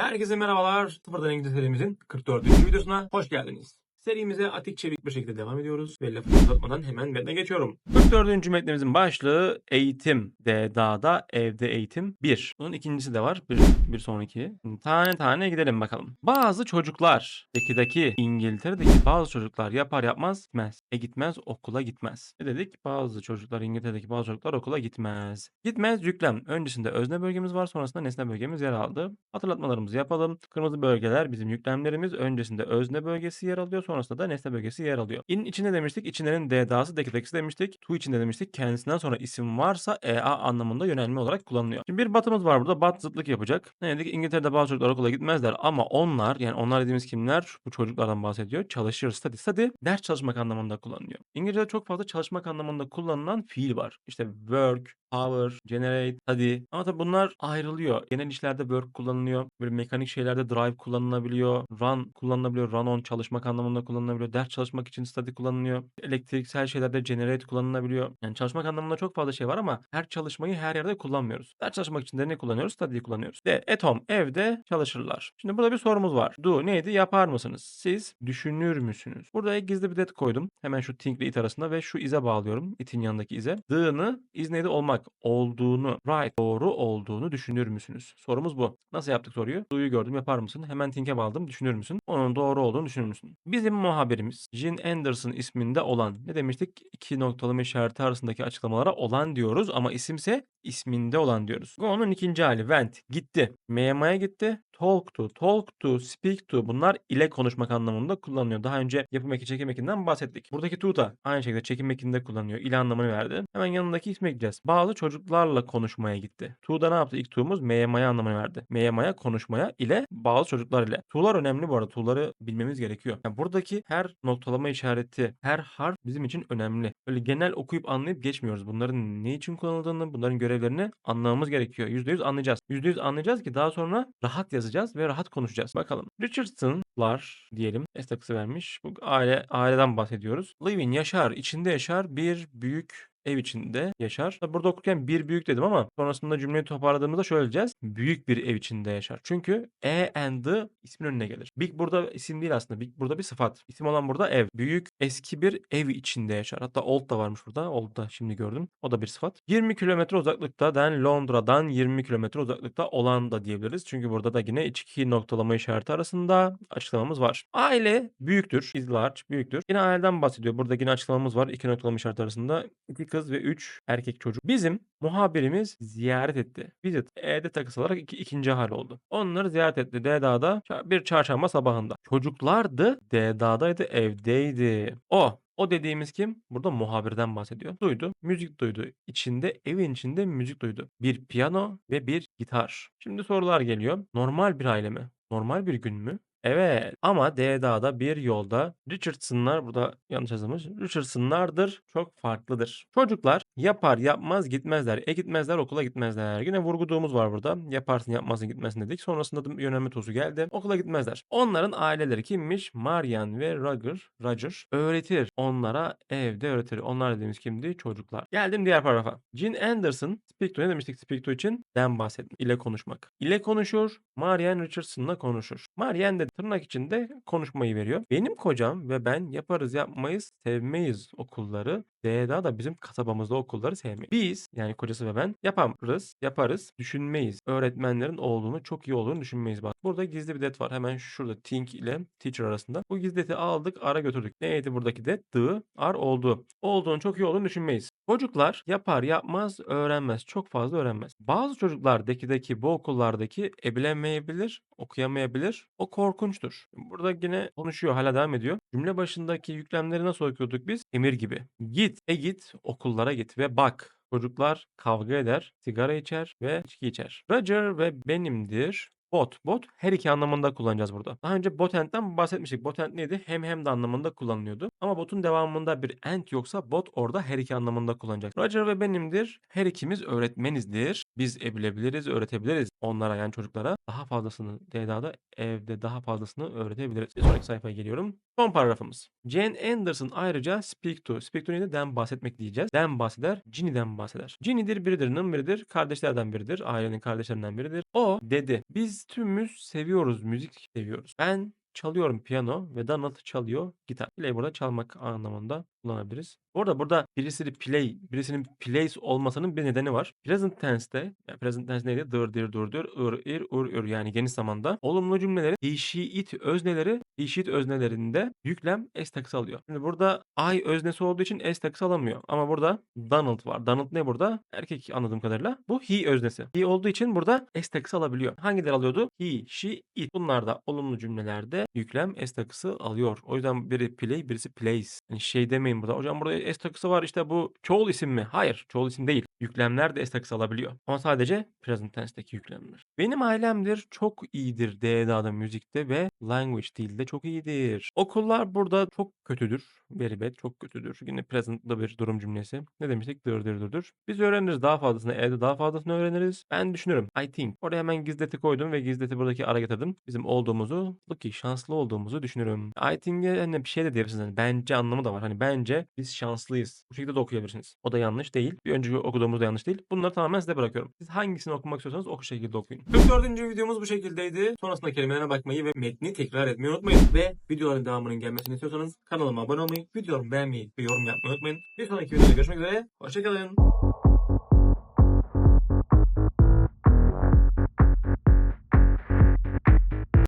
Herkese merhabalar. Sıfırdan İngilizce serimizin 44. videosuna hoş geldiniz. Serimize atik çevik bir şekilde devam ediyoruz ve lafı uzatmadan hemen metne geçiyorum. 44. metnemizin başlığı eğitim. De dağda evde eğitim 1. Bunun ikincisi de var. Bir, bir sonraki. Tane tane gidelim bakalım. Bazı çocuklar, Dekideki İngiltere'deki bazı çocuklar yapar yapmaz gitmez. E gitmez okula gitmez. Ne dedik? Bazı çocuklar İngiltere'deki bazı çocuklar okula gitmez. Gitmez yüklem. Öncesinde özne bölgemiz var sonrasında nesne bölgemiz yer aldı. Hatırlatmalarımızı yapalım. Kırmızı bölgeler bizim yüklemlerimiz. Öncesinde özne bölgesi yer alıyor. Sonrasında da nesne bölgesi yer alıyor. İn içinde demiştik. İçinlerin D'da'sı Dekidekisi demiştik. Tu içinde demiştik. Kendisinden sonra isim varsa EA anlamında yönelme olarak kullanılıyor. Şimdi bir batımız var burada. Bat zıtlık yapacak. Ne dedik? İngiltere'de bazı çocuklar okula gitmezler ama onlar yani onlar dediğimiz kimler? Bu çocuklardan bahsediyor. Çalışır, study, study ders çalışmak anlamında kullanılıyor. İngilizce'de çok fazla çalışmak anlamında kullanılan fiil var. İşte work, power, generate, study. Ama tabii bunlar ayrılıyor. Genel işlerde work kullanılıyor. Böyle mekanik şeylerde drive kullanılabiliyor. Run kullanılabiliyor. Run on çalışmak anlamında kullanılabiliyor. Ders çalışmak için study kullanılıyor. Elektriksel şeylerde generate kullanılabiliyor. Yani çalışmak anlamında çok fazla şey var ama her çalışmayı her yerde kullanmıyoruz. Ders çalışmak için de ne kullanıyoruz? Study'yi kullanıyoruz. De at home evde çalışırlar. Şimdi burada bir sorumuz var. Do neydi? Yapar mısınız? Siz düşünür müsünüz? Burada gizli bir det koydum. Hemen şu think ile it arasında ve şu ize bağlıyorum. It'in yanındaki ize. Do'nı is neydi? Olmak. Olduğunu. Right. Doğru olduğunu düşünür müsünüz? Sorumuz bu. Nasıl yaptık soruyu? Do'yu gördüm. Yapar mısın? Hemen think'e bağladım. Düşünür müsün? Onun doğru olduğunu düşünür müsün? Bizim muhabirimiz Jean Anderson isminde olan ne demiştik? İki noktalama işareti arasındaki açıklamalara olan diyoruz ama isimse isminde olan diyoruz. Bu onun ikinci hali. Went. Gitti. MMA'ya gitti. Talk to, talk to, speak to bunlar ile konuşmak anlamında kullanılıyor. Daha önce yapım eki çekim ekinden bahsettik. Buradaki to da aynı şekilde çekim ekinde kullanıyor. İle anlamını verdi. Hemen yanındaki ismi ekleyeceğiz. Bazı çocuklarla konuşmaya gitti. To da ne yaptı? İlk to'muz MMA'ya anlamını verdi. MMA'ya konuşmaya ile bazı çocuklar ile. To'lar önemli bu arada. To'ları bilmemiz gerekiyor. Yani buradaki her noktalama işareti, her harf bizim için önemli. Öyle genel okuyup anlayıp geçmiyoruz. Bunların ne için kullanıldığını, bunların görevlerini anlamamız gerekiyor. %100 anlayacağız. %100 anlayacağız ki daha sonra rahat yazacağız ve rahat konuşacağız. Bakalım. Richardson'lar diyelim. S vermiş. Bu aile aileden bahsediyoruz. Living yaşar, içinde yaşar bir büyük ev içinde yaşar. Burada okurken bir büyük dedim ama sonrasında cümleyi toparladığımızda şöyle diyeceğiz. Büyük bir ev içinde yaşar. Çünkü e and the ismin önüne gelir. Big burada isim değil aslında. Big burada bir sıfat. İsim olan burada ev. Büyük eski bir ev içinde yaşar. Hatta old da varmış burada. Old da şimdi gördüm. O da bir sıfat. 20 kilometre uzaklıkta den Londra'dan 20 kilometre uzaklıkta olan da diyebiliriz. Çünkü burada da yine iki noktalama işareti arasında açıklamamız var. Aile büyüktür. Is large büyüktür. Yine aileden bahsediyor. Burada yine açıklamamız var. İki noktalama işareti arasında. İki kız ve 3 erkek çocuk. Bizim muhabirimiz ziyaret etti. Visit E'de takısı olarak iki, ikinci hal oldu. Onları ziyaret etti. D dağda bir çarşamba sabahında. Çocuklardı. D dağdaydı. Evdeydi. O o dediğimiz kim? Burada muhabirden bahsediyor. Duydu. Müzik duydu. İçinde evin içinde müzik duydu. Bir piyano ve bir gitar. Şimdi sorular geliyor. Normal bir aile mi? Normal bir gün mü? Evet ama D dağda bir yolda Richardson'lar burada yanlış yazılmış. Richardson'lardır çok farklıdır. Çocuklar yapar yapmaz gitmezler. E gitmezler okula gitmezler. Yine vurguduğumuz var burada. Yaparsın yapmazsın gitmezsin dedik. Sonrasında da yönelme tozu geldi. Okula gitmezler. Onların aileleri kimmiş? Marian ve Roger, Roger öğretir. Onlara evde öğretir. Onlar dediğimiz kimdi? Çocuklar. Geldim diğer paragrafa. Jean Anderson speak to ne demiştik speak to için? Den bahsetmek. ile konuşmak. İle konuşur. Marian Richardson'la konuşur. Marian de tırnak içinde konuşmayı veriyor. Benim kocam ve ben yaparız yapmayız sevmeyiz okulları. D'da da bizim kasabamızda okulları sevmeyiz. Biz yani kocası ve ben yaparız, yaparız, düşünmeyiz. Öğretmenlerin olduğunu, çok iyi olduğunu düşünmeyiz. Bak burada gizli bir det var. Hemen şurada think ile teacher arasında. Bu gizli deti aldık, ara götürdük. Neydi buradaki det? The, ar oldu. Olduğunu, çok iyi olduğunu düşünmeyiz. Çocuklar yapar, yapmaz, öğrenmez. Çok fazla öğrenmez. Bazı çocuklar dekideki bu okullardaki ebilemeyebilir, okuyamayabilir. O korkunçtur. Burada yine konuşuyor, hala devam ediyor. Cümle başındaki yüklemleri nasıl okuyorduk biz? Emir gibi. Git, e git, okullara git ve bak. Çocuklar kavga eder, sigara içer ve içki içer. Roger ve benimdir. Bot. Bot her iki anlamında kullanacağız burada. Daha önce botend'den bahsetmiştik. Botend neydi? Hem hem de anlamında kullanılıyordu. Ama botun devamında bir and yoksa bot orada her iki anlamında kullanacak. Roger ve benimdir. Her ikimiz öğretmenizdir. Biz ebilebiliriz, öğretebiliriz onlara yani çocuklara. Daha fazlasını DDA'da evde daha fazlasını öğretebiliriz. Bir sonraki sayfaya geliyorum. Son paragrafımız. Jane Anderson ayrıca speak to. Speak to neydi? Den bahsetmek diyeceğiz. Den bahseder. Ginny'den bahseder. Ginny'dir biridir, biridir. Kardeşlerden biridir. Ailenin kardeşlerinden biridir. O dedi. Biz tümümüz seviyoruz, müzik seviyoruz. Ben çalıyorum piyano ve Donald çalıyor gitar. Play burada çalmak anlamında kullanabiliriz. Bu arada burada birisi play, birisinin plays olmasının bir nedeni var. Present tense'te, yani present tense neydi? Dır, dir, dur, dur, ır, ir, ur, ür yani geniş zamanda olumlu cümlelerin he, she, it özneleri, he, she, it öznelerinde yüklem s takısı alıyor. Şimdi burada I öznesi olduğu için s takısı alamıyor. Ama burada Donald var. Donald ne burada? Erkek anladığım kadarıyla. Bu he öznesi. He olduğu için burada s takısı alabiliyor. Hangileri alıyordu? He, she, it. Bunlar da olumlu cümlelerde yüklem s takısı alıyor. O yüzden biri play, birisi plays. Yani şey demeyin burada. Hocam burada s takısı var işte bu çoğul isim mi? Hayır. Çoğul isim değil. Yüklemler de s takısı alabiliyor. Ama sadece present tense'deki yüklemler. Benim ailemdir çok iyidir D'da müzikte ve language dilde çok iyidir. Okullar burada çok kötüdür. Very bad çok kötüdür. Yine present'da bir durum cümlesi. Ne demiştik? Dır dır dır dır. Biz öğreniriz daha fazlasını. Evde daha fazlasını öğreniriz. Ben düşünürüm. I think. Oraya hemen gizleti koydum ve gizleti buradaki ara getirdim. Bizim olduğumuzu, lucky, şanslı olduğumuzu düşünürüm. I think'e hani bir şey de diyebilirsiniz. Hani bence anlamı da var. Hani bence biz şanslıyız. Bu şekilde de okuyabilirsiniz. O da yanlış değil. Bir önceki okuduğumuz da yanlış değil. Bunları tamamen size bırakıyorum. Siz hangisini okumak istiyorsanız o şekilde okuyun. 44. videomuz bu şekildeydi. Sonrasında kelimelere bakmayı ve metni tekrar etmeyi unutmayın. Ve videoların devamının gelmesini istiyorsanız kanalıma abone olmayı, videolarımı beğenmeyi ve yorum yapmayı unutmayın. Bir sonraki videoda görüşmek üzere. Hoşçakalın.